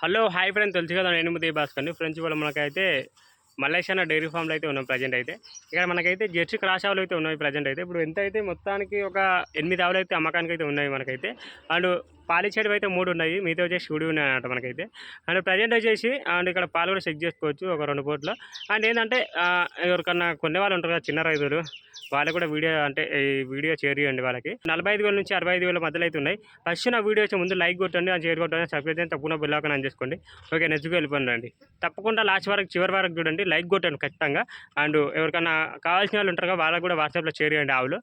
Hello hi friends. తెలుసు కదా నేను ముదే భాస్కర్ని ఫ్రెండ్స్ ఇవాళ మనకైతే మలేషియా డైరీ ఫామ్లో అయితే ఉన్నాం ప్రజెంట్ అయితే. ఇక్కడ మనకైతే జెర్సీ క్రాస్ ఆవులు అయితే ఉన్నాయి ప్రజెంట్ అయితే. ఇప్పుడు ఎంత అయితే మొత్తానికి ఒక ఎనిమిది ఆవులు అయితే అమ్మకానికి అయితే ఉన్నాయి మనకైతే. అండ్ పాలిచ్చేటివి అయితే మూడు ఉన్నాయి. మిగతా వచ్చేసి షూడి ఉన్నాయి అన్నమాట మనకైతే. అండ్ ప్రజెంట్ వచ్చేసి అండ్ ఇక్కడ పాలు కూడా చెక్ చేసుకోవచ్చు ఒక రెండు పూట్ల. అండ్ ఏంటంటే ఎవరికన్నా కొన్ని వాళ్ళు ఉంటారు కదా చిన్న రైతులు. వాళ్ళకి కూడా వీడియో అంటే ఈ వీడియో షేర్ చేయండి వాళ్ళకి. నలభై ఐదు వేల నుంచి అరవై ఐదు వేల మధ్యలో అయితే ఉన్నాయి ఫస్ట్ నా వీడియో వచ్చే ముందు లైక్ కొట్టండి అని షేర్ కొట్టండి సబ్స్క్రైబ్ చేయండి తప్పకుండా బెల్ ఐకాన్ ఆన్ చేసుకోండి. ఓకే నెక్స్ట్కి వెళ్ళిపోండి తప్పకుండా లాస్ట్ వరకు చివరి వరకు చూడండి లైక్ కొట్టండి ఖచ్చితంగా. అండ్ ఎవరికైనా కావాల్సిన వాళ్ళు ఉంటారు వాళ్ళకి కూడా వాట్సాప్లో షేర్ చేయండి ఆవులు.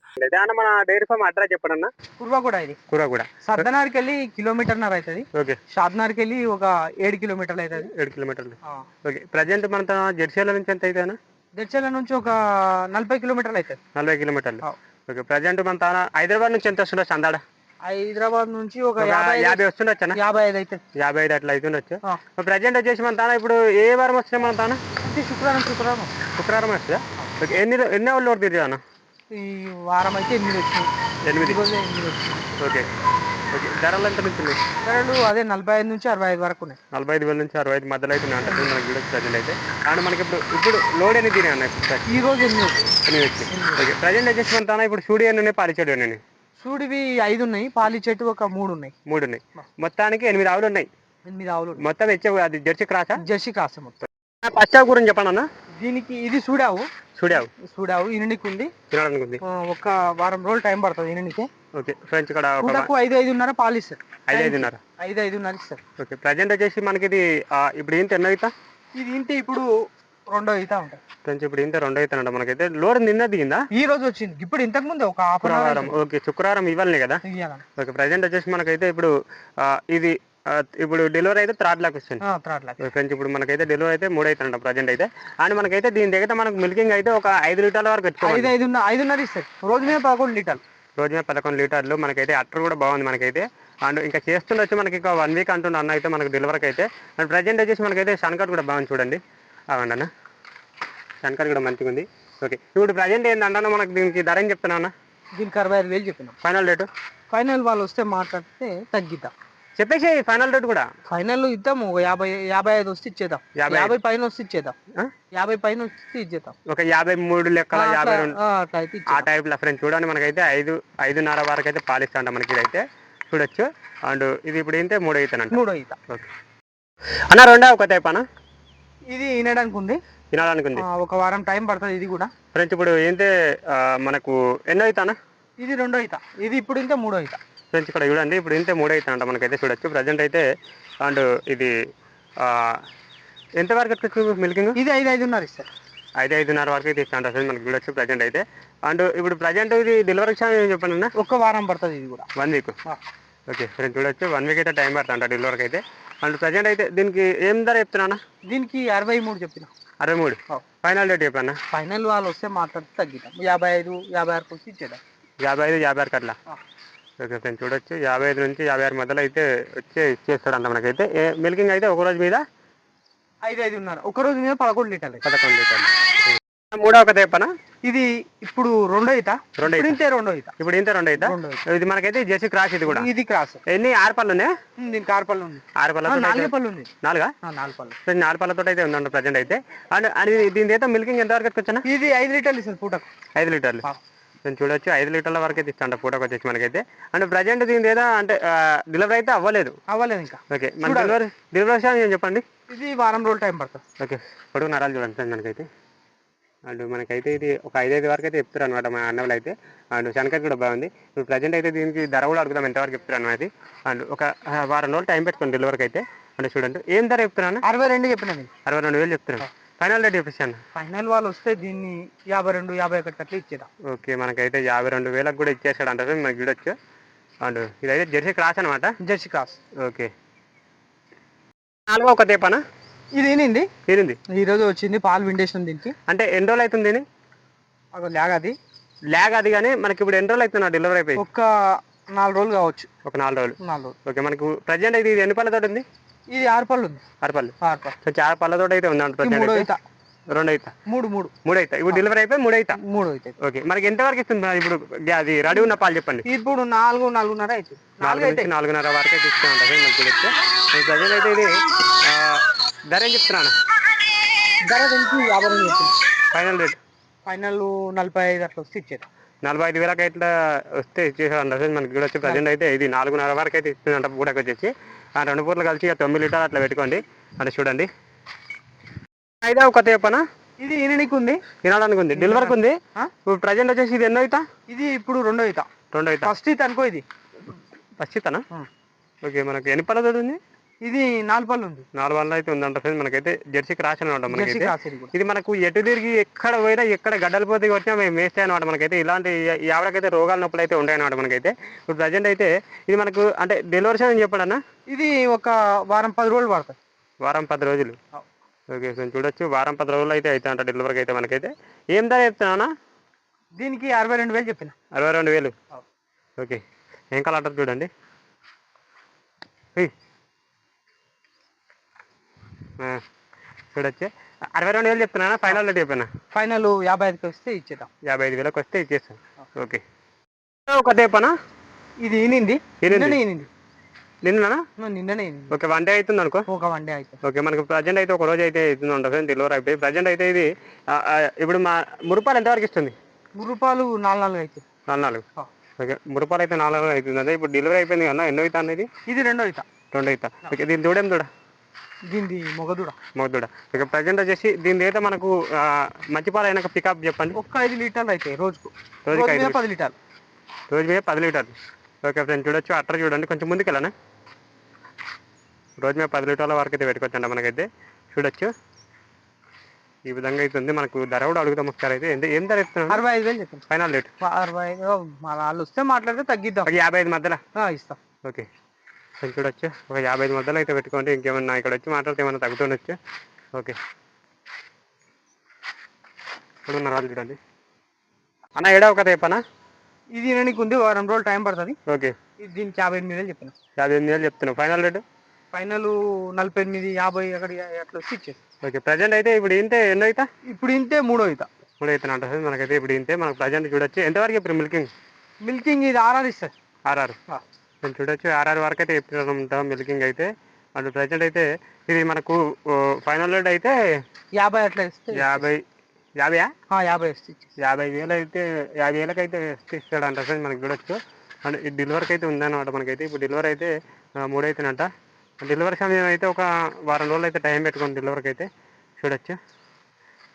మన డైరీ ఫామ్ అడ్రస్ చెప్పడన్నా కుర్వా కూడా ఇది. కూడా సర్దనార్కి వెళ్ళి కిలోమీటర్ నర అవుతుంది ఓకే. షాద్నార్కి వెళ్ళి ఒక ఏడు కిలోమీటర్లు అవుతుంది ఏడు కిలోమీటర్లు. ఓకే. ప్రజెంట్ మన జెర్సీల నుంచి ఎంత అయితేనా దర్చల నుంచి ఒక నలభై కిలోమీటర్లు అవుతుంది నలభై కిలోమీటర్లు. ఓకే ప్రజెంట్ మన తాన హైదరాబాద్ నుంచి ఎంత వస్తుండొచ్చు అందాడ? హైదరాబాద్ నుంచి ఒక యాభై వస్తుండొచ్చా? యాభై ఐదు అవుతుంది యాభై ఐదు అట్లా అవుతుండొచ్చు. ప్రజెంట్ వచ్చేసి మన తాన ఇప్పుడు ఏ వారం వస్తుంది మన తాన? శుక్రవారం శుక్రవారం. శుక్రవారం వస్తుందా? ఓకే ఎన్ని ఎన్ని వాళ్ళు తిరిగి అన్న ఈ వారం అయితే ఎనిమిది వచ్చినాయి. ఎనిమిది. ఓకే. ఓకే ధరలు ఎంత నుంచి ఉన్నాయి? ధరలు అదే నలభై ఐదు నుంచి అరవై ఐదు వరకు ఉన్నాయి. నలభై ఐదు వేల నుంచి అరవై ఐదు మధ్యలో అయితే ఉన్నాయి అంటే మనకి వీడియో ప్రజెంట్ అయితే. అండ్ మనకి ఇప్పుడు ఇప్పుడు లోడ్ ఎన్ని తినే అన్న ఇప్పుడు ఈ రోజు వచ్చినాయి ఎన్ని వచ్చి ఓకే ప్రజెంట్ వచ్చేసి మన తాన ఇప్పుడు స్టూడియో ఎన్ని ఉన్నాయి పాలిచేడు ఎన్ని ఉన్నాయి? చూడివి ఐదు ఉన్నాయి పాలి చెట్టు ఒక మూడు ఉన్నాయి. మూడు ఉన్నాయి. మొత్తానికి ఎనిమిది ఆవులు ఉన్నాయి. ఎనిమిది ఆవులు. మొత్తం ఇచ్చే అది జెర్సీ క్రాసా? జెర్సీ కాస్త మొత్తం. పచ్చావు గురించి చెప్పండి అన్న. దీనికి ఇది చూడావు చూడావు చూడావు ఇనునికి ఉంది తినడానికి ఆ, ఒక వారం రోజులు టైం పడుతుంది ఇనునికి. ఓకే ఫ్రెంచ్ కూడా ఒక పూటకు ఐదు ఐదున్నర పాలు ఇస్తారు. ఐదు ఐదున్నర. ఐదు ఐదున్నర ఇస్తారు. ఓకే ప్రజెంట్ వచ్చేసి మనకి ఇది ఇప్పుడు ఏంటి ఎన్నో అవుతా ఇది ఇంటే ఇప్పుడు రెండో ఈత ఉంటుంది. ఫ్రెండ్స్ ఇప్పుడు ఇంత రెండు అవుతానంట మనకైతే. లోడ్ నిన్న దిగిందా? ఈ రోజు వచ్చింది. ఇప్పుడు ఇంతకు ముందు ఒక శుక్రవారం. ఓకే శుక్రవారం ఇవ్వాలనే కదా? ఓకే ప్రజెంట్ వచ్చేసి మనకైతే ఇప్పుడు ఇది ఇప్పుడు డెలివరీ అయితే థర్డ్ లాక్ వస్తుంది. లాక్ ఫ్రెండ్స్ ఇప్పుడు మనకైతే డెలివరీ అయితే మూడు అవుతానంట ప్రజెంట్ అయితే. అండ్ మనకైతే దీని దగ్గర మనకు మిల్కింగ్ అయితే ఒక ఐదు లీటర్ల వరకు వచ్చుకోవాలి ఐదు ఐదున్నర ఇస్తారు. రోజు మీద పదకొండు లీటర్లు. రోజు మీద పదకొండు లీటర్లు. మనకైతే అట్టర్ కూడా బాగుంది మనకైతే. అండ్ ఇంకా చేస్తుండొచ్చు మనకి ఇంకా వన్ వీక్ అంటున్న అన్న అయితే మనకు డెలివరీకి అయితే. అండ్ ప్రజెంట్ వచ్చేసి మనకైతే సన్కట్ కూడా బాగుంది చూడండి. అవండి అన్న. సన్కట్ కూడా మంచిగా ఉంది. ఓకే ఇప్పుడు ప్రజెంట్ ఏంటంటే మనకి దీనికి ధర ఏం చెప్తున్నా అన్న? దీనికి అరవై ఐదు వేలు చెప్పినాం. ఫైనల్ రేటు ఫైనల్ వాళ్ళు వస్తే మాట్లాడితే తగ్గిద్దాం. చెప్పేసి ఫైనల్ రేట్ కూడా. ఫైనల్ ఇద్దాము ఒక యాభై యాభై ఐదు వస్తే ఇచ్చేద్దాం. యాభై పైన వస్తే ఇచ్చేద్దాం? యాభై పైన వస్తే ఇచ్చేద్దాం. ఒక యాభై మూడు లెక్కల యాభై రెండు. ఆ, అయితే ఇచ్చేద్దాం. టైప్లో ఫ్రెండ్స్ చూడండి మనకైతే ఐదు ఐదున్నర వరకు అయితే పాలిస్తా అంట మనకి ఇదైతే. చూడొచ్చు. అండ్ ఇది ఇప్పుడు ఏంటంటే మూడు అవుతానంట మూడో ఈత. ఓకే. అన్న రెండో ఒక టైప్ అన్న? ఇది వినడానికి ఉంది. తినాలనుకుంది ఆ, ఒక వారం టైం పడుతుంది ఇది కూడా. ఫ్రెండ్స్ ఇప్పుడు ఏంటే? ఆ, మనకు ఎన్నో అవుతానా ఇది రెండో ఈత. ఇది ఇప్పుడు ఇంకా మూడో ఈత. ఫ్రెండ్స్ ఇక్కడ చూడండి ఇప్పుడు ఇంతే మూడు అవుతానంట మనకైతే చూడొచ్చు. ప్రజెంట్ అయితే అండ్ ఇది ఆ, ఎంత వరకు ఎత్తుకోవచ్చు మిల్కింగ్ ఇది ఐదు ఐదున్నర ఇస్తారు. ఐదు ఐదున్నర వరకు ఇస్తాంట ఫ్రెండ్స్ మనకి చూడొచ్చు ప్రజెంట్ అయితే. అండ్ ఇప్పుడు ప్రజెంట్ ఇది డెలివరీ ఛార్జ్ చెప్పండి అన్న? ఒక్క వారం పడుతుంది ఇది కూడా. One week. ఓకే ఫ్రెండ్స్ చూడొచ్చు. వన్ వీక్ అయితే టైం పడుతుంట డెలివరీకి అయితే. అండ్ ప్రజెంట్ అయితే దీనికి ఏం ధర చెప్తున్నా దీనికి అరవై మూడు చెప్పిన. అరవై మూడు. ఫైనల్ రేట్ చెప్పన్నా ఫైనల్ వాళ్ళు వస్తే మాట్లాడితే తగ్గిద్దాం. యాభై ఐదు యాభై ఆరు వచ్చి ఇచ్చేద్దాం. యాభై ఐదు యాభై ఆరు కట్ల ఆ. ఓకే చూడొచ్చు. యాభై ఐదు నుంచి యాభై ఆరు మధ్యలో అయితే వచ్చే ఇచ్చేస్తాడంట మనకైతే. మిల్కింగ్ అయితే ఒక రోజు మీద? ఐదు ఐదున్నర ఒక రోజు మీద పదకొండు లీటర్లు. పదకొండు లీటర్లు. మూడో ఒక తెప్పనా ఇది ఇప్పుడు రెండో ఈత. రెండో. ఇంతే రెండో ఈత. ఇప్పుడు ఇంత రెండు అయితే ఈత. ఇది మనకైతే జెర్సీ క్రాస్ ఇది కూడా. ఇది క్రాస్. ఎన్ని? ఆరు పళ్ళు ఉన్నాయి? దీనికి ఆరు పళ్ళు ఉంది ఆరు ఆ, పళ్ళతో నాలుగే పళ్ళు ఉంది నాలుగా? నాలుగు పళ్ళు. నాలుగు పళ్ళతో అయితే ఉందండి ప్రజెంట్ అయితే. అండ్ దీని అయితే మిల్కింగ్ ఎంత వరకు వచ్చానా? ఇది ఐదు లీటర్లు ఇస్తారు పూటకు. ఐదు లీటర్లు. నేను చూడొచ్చు. ఐదు లీటర్ల వరకు అయితే ఇస్తాంట ఫోటోకి వచ్చేసి మనకైతే. అండ్ ప్రజెంట్ దీని ఏదో అంటే డెలివరీ అయితే అవ్వలేదు. అవ్వలేదు ఇంకా. ఓకే మన డెలివరీ డెలివరీ ఛార్జ్ చెప్పండి? ఇది వారం రోజులు టైం పడుతుంది. ఓకే పొడుగు నరాలు చూడండి మనకైతే. అండ్ మనకైతే ఇది ఒక ఐదైదు వరకు అయితే చెప్తారు అనమాట మా అన్నవాళ్ళు అయితే. అండ్ శనకర్ కూడా బాగుంది. ఇప్పుడు ప్రజెంట్ అయితే దీనికి ధర కూడా అడుగుదాం ఎంతవరకు చెప్తారు అన్నది అండ్ ఒక వారం రోజులు టైం పెట్టుకోండి డెలివరీకి అయితే. అంటే చూడండి ఏం ధర చెప్తున్నాను అరవై రెండు చెప్పిన అరవై రెండు వేలు చెప్తున్నాను ఫైనల్ రేట్ చెప్పిస్తాను ఫైనల్ వాళ్ళు వస్తే దీన్ని యాభై రెండు యాభై ఒకటి అట్లా ఇచ్చేద్దాం. ఓకే మనకైతే యాభై రెండు వేలకు కూడా ఇచ్చేసాడు అంటే మనకి చూడొచ్చు. అండ్ ఇదైతే జెర్సీ క్రాస్ అనమాట జెర్సీ క్రాస్. ఓకే. నాలుగో ఒక తేపానా ఇది ఏనింది తీరింది ఈ రోజు వచ్చింది పాలు విండేషన్ దీనికి. అంటే ఎన్ని రోజులు అవుతుంది ఒక లాగ్ అది. ల్యాగ్ అది కానీ మనకి ఇప్పుడు ఎన్ని రోజులు అవుతుంది డెలివరీ అయిపోయి? ఒక్క నాలుగు రోజులు కావచ్చు. ఒక నాలుగు రోజులు. నాలుగు రోజులు. ఓకే మనకు ప్రజెంట్ అయితే ఇది ఎన్ని పళ్ళతో ఉంది? ఇది ఆరు పళ్ళు ఉంది. ఆరు పళ్ళు. ఆరు పళ్ళు. పళ్ళతో అయితే ఉంది మూడో రెండు అవుతా మూడు మూడు. మూడు అవుతా ఇప్పుడు డెలివరీ అయిపోయి మూడు అవుతా మూడు అవుతాయి ఓకే. మనకి ఎంతవరకు ఇస్తుంది మరి ఇప్పుడు అది రెడీ ఉన్న పాలు చెప్పండి. ఇప్పుడు నాలుగు నాలుగున్నర అవుతుంది నాలుగు అయితే. నాలుగున్నర వరకు అయితే ఇస్తూ ఉంటుంది మనకి చెప్తే ప్రజెంట్ అయితే ఇది ఆ, ధర ఏం చెప్తున్నాను? ధర దీనికి యాభై ఫైనల్ రేట్. ఫైనల్ నలభై ఐదు అట్లా వస్తే ఇచ్చేది నలభై ఐదు వేలకు ఇట్లా వస్తే ఇచ్చేసాడు అంటే మనకి కూడా వచ్చి ప్రజెంట్ అయితే ఇది నాలుగున్నర వరకు అయితే ఇస్తుంది అంట పూటకి వచ్చేసి ఆ రెండు పూటలు కలిసి తొమ్మిది లీటర్లు అట్లా పెట్టుకోండి. అంటే చూడండి. అయితే ఒక చెప్పనా ఇది ఈయననికి ఉంది. వినడానికి ఉంది. డెలివరీకి ఉంది? ఇప్పుడు ప్రజెంట్ వచ్చేసి ఇది ఎన్నో అవుతా ఇది ఇప్పుడు రెండో అవుతా రెండు అవుతా ఫస్ట్ ఇది అనుకో ఇది. ఫస్ట్ ఇస్తానా ఆ. ఓకే మనకి ఎన్ని పళ్ళ ఉంది ఇది నాలుగు పళ్ళు ఉంది. నాలుగు వందలు అయితే ఉందంట ఫ్రెండ్స్ మనకైతే అనమాట జెర్సీ మనకైతే క్రాస్ కూడా. ఇది మనకు ఎటు తిరిగి ఎక్కడ పోయినా ఎక్కడ గడ్డలు పోతే వచ్చినా మేము వేస్తాయి అనమాట మనకైతే. ఇలాంటి ఈ ఆవిడకైతే రోగాల నొప్పులు అయితే ఉంటాయి అనమాట మనకైతే. ఇప్పుడు ప్రజెంట్ అయితే ఇది మనకు అంటే డెలివరీ అని చెప్పడన్నా ఇది ఒక వారం పది రోజులు పడుతుంది. వారం పది రోజులు. ఓకే కొంచెం చూడొచ్చు. వారం పది రోజులు అయితే అవుతాయి అంట డెలివరీకి అయితే మనకైతే. ఏం ధర చెప్తున్నా దీనికి అరవై రెండు వేలు చెప్పిన. అరవై రెండు వేలు. ఓకే ఏం కలర్ చూడండి. చూడొచ్చు. అరవై రెండు వేలు చెప్తున్నా ఫైనల్ రేట్ చెప్పినా? ఫైనల్ యాభై ఐదుకి వస్తే ఇచ్చేద్దాం. యాభై ఐదు వేలకు వస్తే ఇచ్చేస్తాం ఓకే. ఒక టేపనా ఇది ఈనింది. ఈనింది. నిన్ననే ఈనింది. నిన్ననా? నువ్వు నిన్ననే ఈనింది. ఓకే వన్ డే అవుతుంది అనుకో. ఒక వన్ డే అవుతుంది. ఓకే మనకు ప్రజెంట్ అయితే ఒక రోజు అయితే అవుతుంది ఉంటుంది డెలివరీ అయిపోయి ప్రజెంట్ అయితే ఇది ఇప్పుడు మా మురుపాలు ఎంతవరకు ఇస్తుంది? మూడు రూపాయలు నాలుగు నాలుగు అవుతుంది నాలుగు నాలుగు. ఓకే మురుపాలు అయితే నాలుగు నాలుగు అవుతుంది. అదే ఇప్పుడు డెలివరీ అయిపోయింది కదా ఎన్నో అవుతా అనేది ఇది? రెండో అవుతా. రెండు అవుతా. ఓకే దీని దూడేం దూడ దీనిది మొగదూడ. మొగ దూడ ఓకే ప్రజెంట్ వచ్చేసి దీని అయితే మనకు మంచి పాలు అయినాక పికప్ చెప్పండి. ఒక్క ఐదు లీటర్లు అవుతాయి రోజుకు. రోజుకి రోజు ఐదు పది లీటర్లు. రోజు మీద పది లీటర్లు. ఓకే ఫ్రెండ్ చూడొచ్చు అట్టర్ చూడండి. కొంచెం ముందుకు వెళ్ళనా రోజు మీద పది లీటర్ల వరకు అయితే పెట్టుకోవచ్చండి మనకైతే. చూడొచ్చు. ఈ విధంగా అయితే ఉంది మనకు ధర కూడా అడుగుతాం ఒకసారి అయితే. ఏం ధర ఇస్తున్నాను అరవై ఐదు వేలు చెప్పండి ఫైనల్ రేట్. అరవై ఐదు వాళ్ళు వస్తే మాట్లాడితే తగ్గిద్దాం. యాభై ఐదు మధ్యలో. ఇస్తాం. ఓకే. చూడొచ్చు ఒక యాభై ఐదు మధ్యలో అయితే పెట్టుకోండి. ఇంకేమన్నా ఇక్కడ వచ్చి మాట్లాడితే ఏమన్నా తగ్గుతుండొచ్చు. ఓకే. ఇప్పుడు ఉన్న రాళ్ళు చూడండి. అన్న ఏడా ఒక రేపనా ఇది ఈయననికి ఉంది. వారం రోజులు టైం పడుతుంది. ఓకే. ఇది దీనికి యాభై ఎనిమిది వేలు చెప్పిన. యాభై ఎనిమిది వేలు చెప్తున్నావు. ఫైనల్ రేటు ఫైనల్ నలభై ఎనిమిది యాభై అక్కడ అట్లా వచ్చి ఇచ్చేసి. ఓకే. ప్రజెంట్ అయితే ఇప్పుడు ఇంతే ఎన్నో అవుతా ఇప్పుడు ఇంతే మూడో అవుతా మూడు అయితే అంటారు మనకైతే ఇప్పుడు ఇంతే. మనకు ప్రజెంట్ చూడొచ్చు. ఎంతవరకు ఇప్పుడు మిల్కింగ్ మిల్కింగ్ ఇది ఆర్ఆర్ ఇస్తుంది ఆర్ఆర్. నేను చూడొచ్చు ఆర్ఆర్ వరకు అయితే చెప్తున్నాం మిల్కింగ్ అయితే. అండ్ ప్రజెంట్ అయితే ఇది మనకు ఫైనల్ రేట్ అయితే యాభై అట్లా ఇస్తే యాభై యాభైయా యాభై ఇచ్చేసి యాభై వేలు అయితే యాభై వేలకు అయితే ఇస్తాడు అంట సార్ మనకి చూడొచ్చు. అండ్ ఈ డెలివరీకి అయితే ఉందన్నమాట మనకైతే. ఇప్పుడు డెలివరీ అయితే ఆ, మూడు అవుతుందంట డెలివరీ సమయం అయితే ఒక వారం రోజులు అయితే టైం పెట్టుకోండి డెలివరీకి అయితే చూడొచ్చు.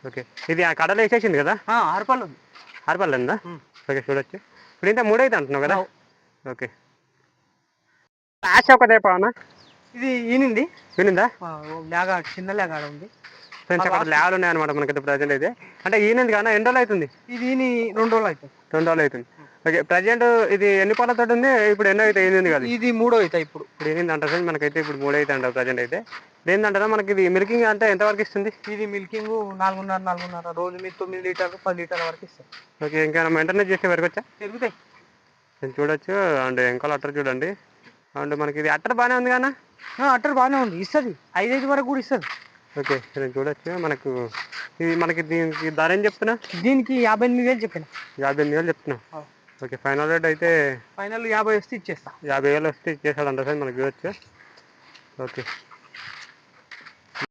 ఓకే. ఇది ఆ కడలో వేసేసింది కదా? ఆ, ఆరు పళ్ళు ఉంది. ఆరుపల్లి ఉందా. ఓకే చూడొచ్చు. ఇప్పుడు ఇంత మూడు అయితే అంటున్నావు కదా. ఓకే. ఆశ ఒకటే పావనా? ఇది ఈనింది. వినిందా లేగ చిన్న లేగ ఆడ ఉంది. ఫ్రెండ్స్ అక్కడ ల్యాబ్లు ఉన్నాయన్నమాట మనకైతే ప్రజెంట్ అయితే. అంటే ఈయనది కానీ ఎన్ని రోజులు అవుతుంది? ఇది ఈని రెండు రోజులు అవుతుంది. రెండు రోజులు అవుతుంది. ఓకే ప్రజెంట్ ఇది ఎన్ని పళ్ళతో ఉంది? ఇప్పుడు ఎన్నో అయితే ఏంది కదా? ఇది మూడో అవుతాయి ఇప్పుడు. ఇప్పుడు ఏంది అంటారు సార్ మనకైతే ఇప్పుడు మూడు అయితే అంటారు ప్రజెంట్ అయితే. ఏంటంటారా మనకి ఇది మిల్కింగ్ అంటే ఎంతవరకు ఇస్తుంది? ఇది మిల్కింగ్ నాలుగున్నర నాలుగున్నర రోజు మీద తొమ్మిది లీటర్లు పది లీటర్ల వరకు ఇస్తాం ఓకే ఇంకా మెయింటెనెన్స్ చేసే వరకు వచ్చా? పెరుగుతాయి. చూడొచ్చు. అండ్ ఇంకా అట్టర్ చూడండి. అండ్ మనకి ఇది అట్టర్ బాగానే ఉంది ఆ, అట్టర్ బాగానే ఉంది. ఇస్తుంది. ఐదు ఐదు వరకు కూడా ఇస్తుంది. ఓకే నేను చూడొచ్చు మనకు ఇది మనకి దీనికి ధర ఏం చెప్తున్నా? దీనికి యాభై ఎనిమిది వేలు చెప్పిన. యాభై ఎనిమిది వేలు చెప్తున్నా. ఓకే ఫైనల్ రేట్ అయితే ఫైనల్ యాభై వస్తే ఇచ్చేస్తా. యాభై వేలు వస్తే ఇచ్చేసాడు అంట సార్ మనకి చూడొచ్చు ఓకే.